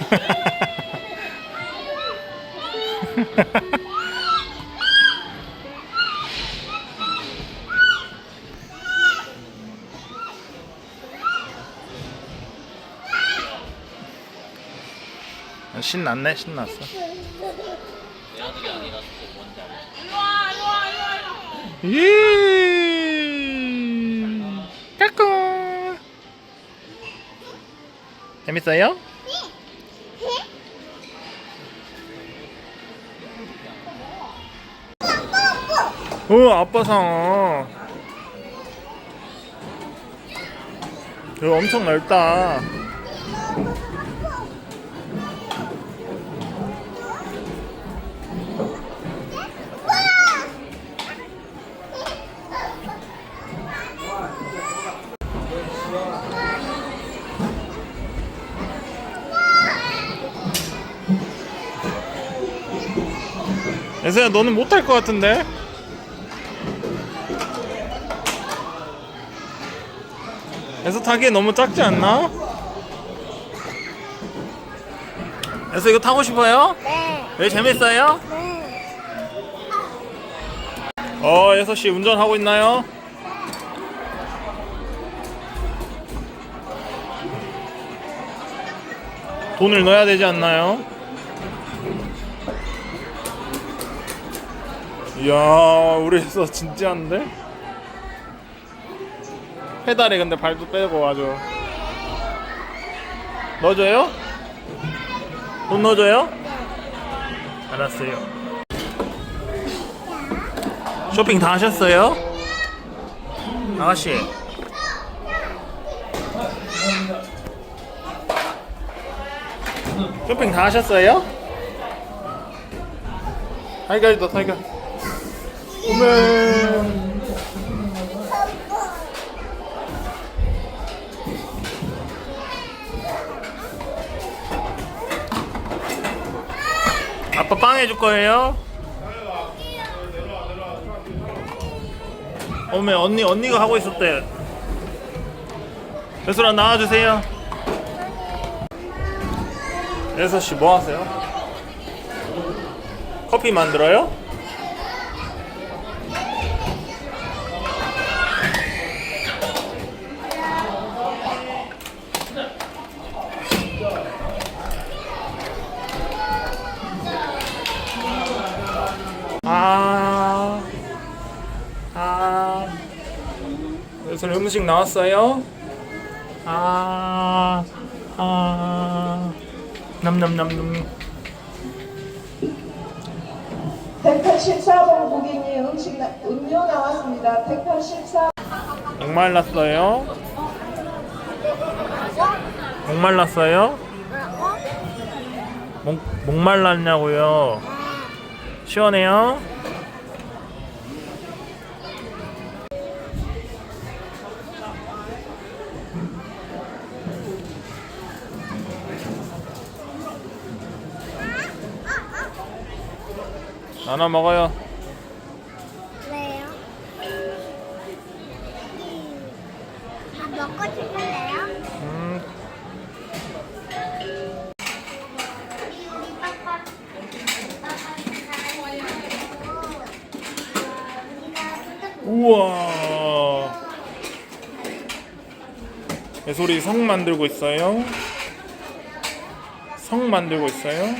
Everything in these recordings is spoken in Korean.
신났어 뭔지 알지? 예 까꿍 재밌어요? 어 아빠상 여기 엄청 넓다 예서야 너는 못할 것 같은데? 예서 타기에 너무 작지 않나? 예서 이거 타고 싶어요? 네. 왜 재밌어요? 네. 어 예서 씨 운전하고 있나요? 돈을 넣어야 되지 않나요? 이야 우리 예서 진지한데? 페달에 근데 발도 빼고 아주 넣어줘요? 돈 넣어줘요? 알았어요 쇼핑 다 하셨어요? 아가씨 쇼핑 다 하셨어요? 타이거이다 타이거 오메 아빠 빵 해줄 거예요? 어메 언니 언니가 하고 있었대. 예솔아 나와주세요. 예솔 씨뭐 하세요? 커피 만들어요? 예솔 음식 나왔어요? 아. 아. 남남남남. 184번 고객님 음식 나, 음료 나왔습니다. 184. 목말랐어요? 목말랐어요? 목, 목말랐냐고요? 시원해요? 나눠 먹어요. 왜요? 다 먹고 싶은데요? 음, 우와. 예솔이 성 만들고 있어요. 성 만들고 있어요.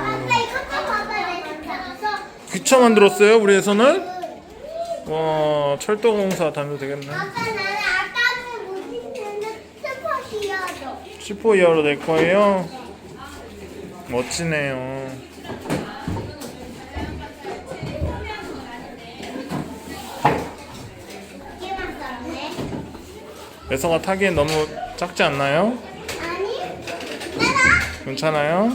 아빠 이것도 봐봐 내 잡았어 기차 만들었어요, 우리 예서는? 와, 철도공사 다녀도 되겠네. 아빠 나는 아까는 무슨 스포시어도 슈퍼 이어로 낼 거예요. 멋지네요. 예서가 타기엔 너무 작지 않나요? 아니 괜찮아요?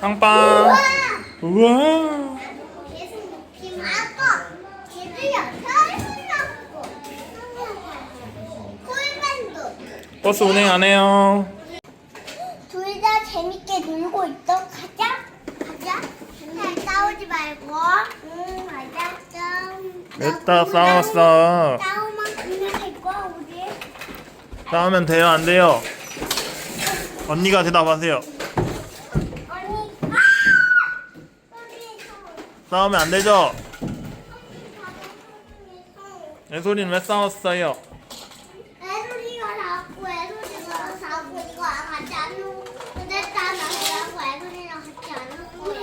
빵빵. 우와. 버스 운행 안 해요. 둘 다 재밌게 놀고 있어 가자 가자 잘 싸우지 말고 응 가자 좀 왜다 싸웠어? 싸움만 그냥 될 거야 우리. 싸우면 돼요 안 돼요? 언니가 대답하세요. 아니. 아! 소리 싸우면 안 되죠? 성. 애소리는 왜 싸웠어요? 애소리가 나왔고 애소리가 자고 이거 같이 안 놀고 그랬다 나고 애소리랑 같이 안 놀고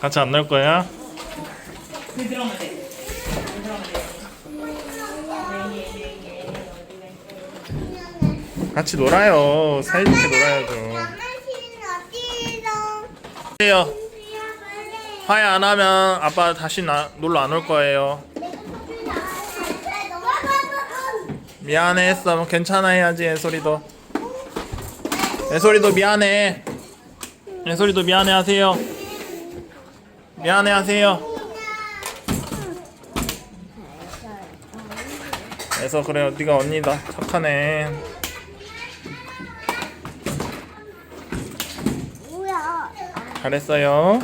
같이 안 놀 거야? 같이 놀아요. 사이좋게 놀아야죠. 해요. 화해 안 하면 아빠 다시 나, 놀러 안 올 거예요. 미안해 했어. 괜찮아 해야지 애소리도. 애소리도 미안해. 애소리도 미안해 하세요. 미안해 하세요. 그래서 그래요. 네가 언니다. 착하네. 잘했어요.